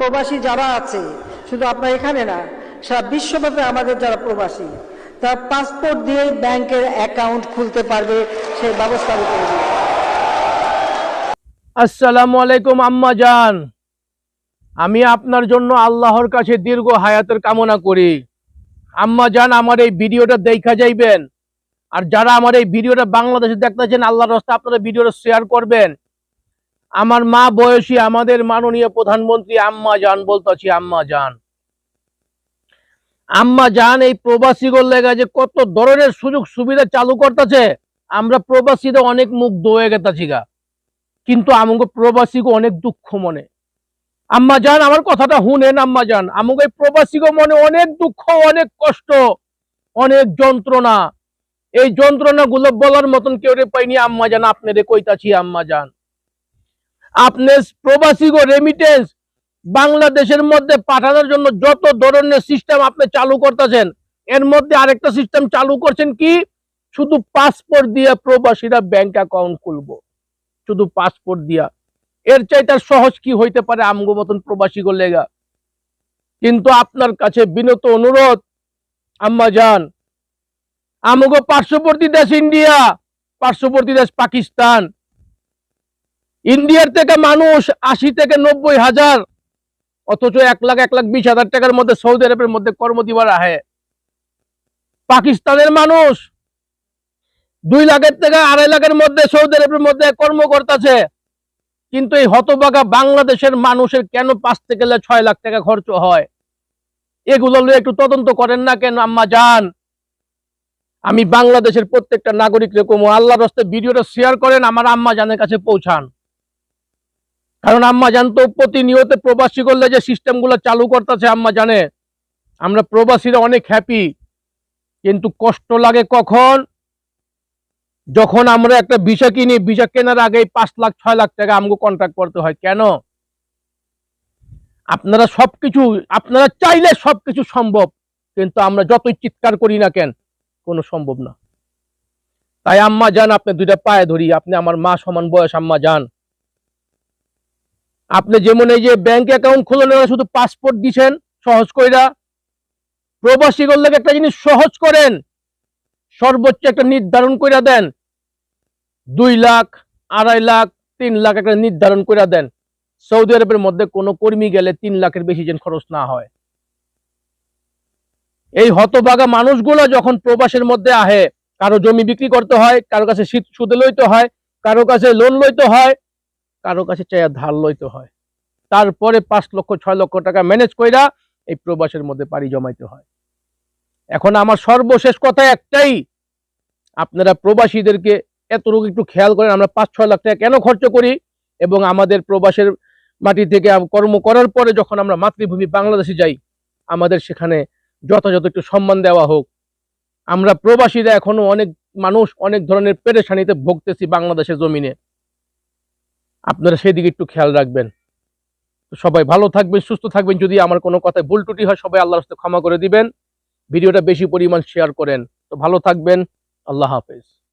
প্রবাসী যারা আছে, শুধু আপনার এখানে না, সারা বিশ্বব্যাপী আমাদের যারা প্রবাসী, তারা পাসপোর্ট দিয়ে ব্যাংকের অ্যাকাউন্ট খুলতে পারবে সে ব্যবস্থা আসসালামু আলাইকুম, আম্মা জান। আমি আপনার জন্য আল্লাহর কাছে দীর্ঘ হায়াতের কামনা করি। আম্মা জান, আমার এই ভিডিওটা দেখা যাইবেন। আর যারা আমার এই ভিডিওটা বাংলাদেশে দেখতেছেন, আল্লাহর রাস্তা আপনারা ভিডিওটা শেয়ার করবেন। আমার মা বয়সী, আমাদের মাননীয় প্রধানমন্ত্রী আম্মা যান বলতেছি, আম্মা জান। আম্মা জান, এই প্রবাসী লেগে যে কত ধরনের সুযোগ সুবিধা চালু করতেছে, আমরা প্রবাসীদের অনেক মুগ্ধ হয়ে গেতাছি গা। কিন্তু আমাকে প্রবাসীকে অনেক দুঃখ মনে। আম্মা যান আমার কথাটা শুনেন আম্মা যান আমাকে এই প্রবাসীকে মনে অনেক দুঃখ, অনেক কষ্ট, অনেক যন্ত্রণা। এই যন্ত্রণা গুলো বলার মতন কেউ রে পাইনি, আম্মা যান আপনারে কইতাছি, আম্মা যান আপনি প্রবাসী রেমিটেন্স বাংলাদেশের মধ্যে পাঠানোর জন্য যত ধরনের সিস্টেম আপনি চালু করতেছেন, এর মধ্যে আরেকটা সিস্টেম চালু করছেন কি? শুধু পাসপোর্ট দিয়ে প্রবাসীরা ব্যাংক অ্যাকাউন্ট খুলব। শুধু পাসপোর্ট দিয়া। এর চাইতে সহজ কি হইতে পারে আমগো মতন প্রবাসী লেগা? কিন্তু আপনার কাছে বিনত অনুরোধ, আম্মা যান আমগো পার্শ্ববর্তী দেশ ইন্ডিয়া, পার্শ্ববর্তী দেশ পাকিস্তান ইন্ডিয়ার থেকে মানুষ আশি থেকে নব্বই হাজার, অথচ এক লাখ এক লাখ বিশ হাজার টাকার মধ্যে সৌদি আরবের মধ্যে কর্ম দিবার আহে। পাকিস্তানের মানুষ দুই লাখের থেকে আড়াই লাখের মধ্যে সৌদি আরবের মধ্যে কর্ম করতেছে কিন্তু এই হতবাগা বাংলাদেশের মানুষের কেন পাঁচ থেকে ছয় লাখ টাকা খরচ হয়? এগুলো একটু তদন্ত করেন না কেন, আম্মা যান আমি বাংলাদেশের প্রত্যেকটা নাগরিক রকম আল্লাহ রস্তে ভিডিওটা শেয়ার করেন, আমার আম্মা জানের কাছে পৌঁছান। কারণ আম্মা জান তো প্রতিনিয়ত প্রবাসী করলে যে সিস্টেমগুলো চালু করতেছে, আম্মা জানে। আমরা প্রবাসীরা অনেক হ্যাপি কিন্তু কষ্ট লাগে কখন? যখন আমরা একটা ভিসা কিনি ভিসা কেনার আগে পাঁচ লাখ, ছয় লাখ টাকা আমাকে কন্ট্রাক্ট করতে হয়। কেন? আপনারা সবকিছু, আপনারা চাইলে সবকিছু সম্ভব, কিন্তু আমরা যতই চিৎকার করি না কেন, কোনো সম্ভব না। তাই আম্মা যান, আপনি দুইটা পায়ে ধরি। আপনি আমার মা সমান বয়স, আম্মা যান। আপনি যেমন এই যে ব্যাংক অ্যাকাউন্ট খুলে নেওয়া, শুধু পাসপোর্ট দিছেন, সহজ কইরা। প্রবাসী করলে একটা জিনিস সহজ করেন, সর্বোচ্চ একটা নির্ধারণ কইরা দেন। দুই লাখ, আড়াই লাখ, তিন লাখ একটা নির্ধারণ করে দেন। সৌদি আরবের মধ্যে কোনো কর্মী গেলে তিন লাখের বেশি যেন খরচ না হয়। এই হতবাগা মানুষগুলো যখন প্রবাসের মধ্যে আহে, কারও জমি বিক্রি করতে হয়, কারও কাছে শীত সুদে লইতে হয়, কারও কাছে লোন লইতে হয় কারও কাছে চাইয়া ধার লইতে হয়। তারপরে পাঁচ লক্ষ, ছয় লক্ষ টাকা ম্যানেজ কইরা এই প্রবাসের মধ্যে পাড়ি জমাইতে হয়। এখন আমার সর্বশেষ কথা একটাই, আপনারা প্রবাসীদেরকে এতটুকু একটু খেয়াল করেন, আমরা পাঁচ, ছয় লাখ টাকা কেন খরচ করি? এবং আমাদের প্রবাসের মাটি থেকে কর্ম করার পরে যখন আমরা মাতৃভূমি বাংলাদেশে যাই, আমাদের সেখানে যথাযথ একটু সম্মান দেওয়া হোক। আমরা প্রবাসীরা এখনও অনেক মানুষ অনেক ধরনের পেরেশানিতে ভুগতেছি বাংলাদেশের জমিনে। আপনারা সেদিকে একটু খেয়াল রাখবেন। সবাই ভালো থাকবেন, সুস্থ থাকবেন। যদি আমার কোনো কথায় ভুল টুটি হয়, সবাই আল্লাহর সাথে ক্ষমা করে দিবেন। ভিডিওটা বেশি পরিমাণ শেয়ার করেন। তো ভালো থাকবেন। আল্লাহ হাফেজ।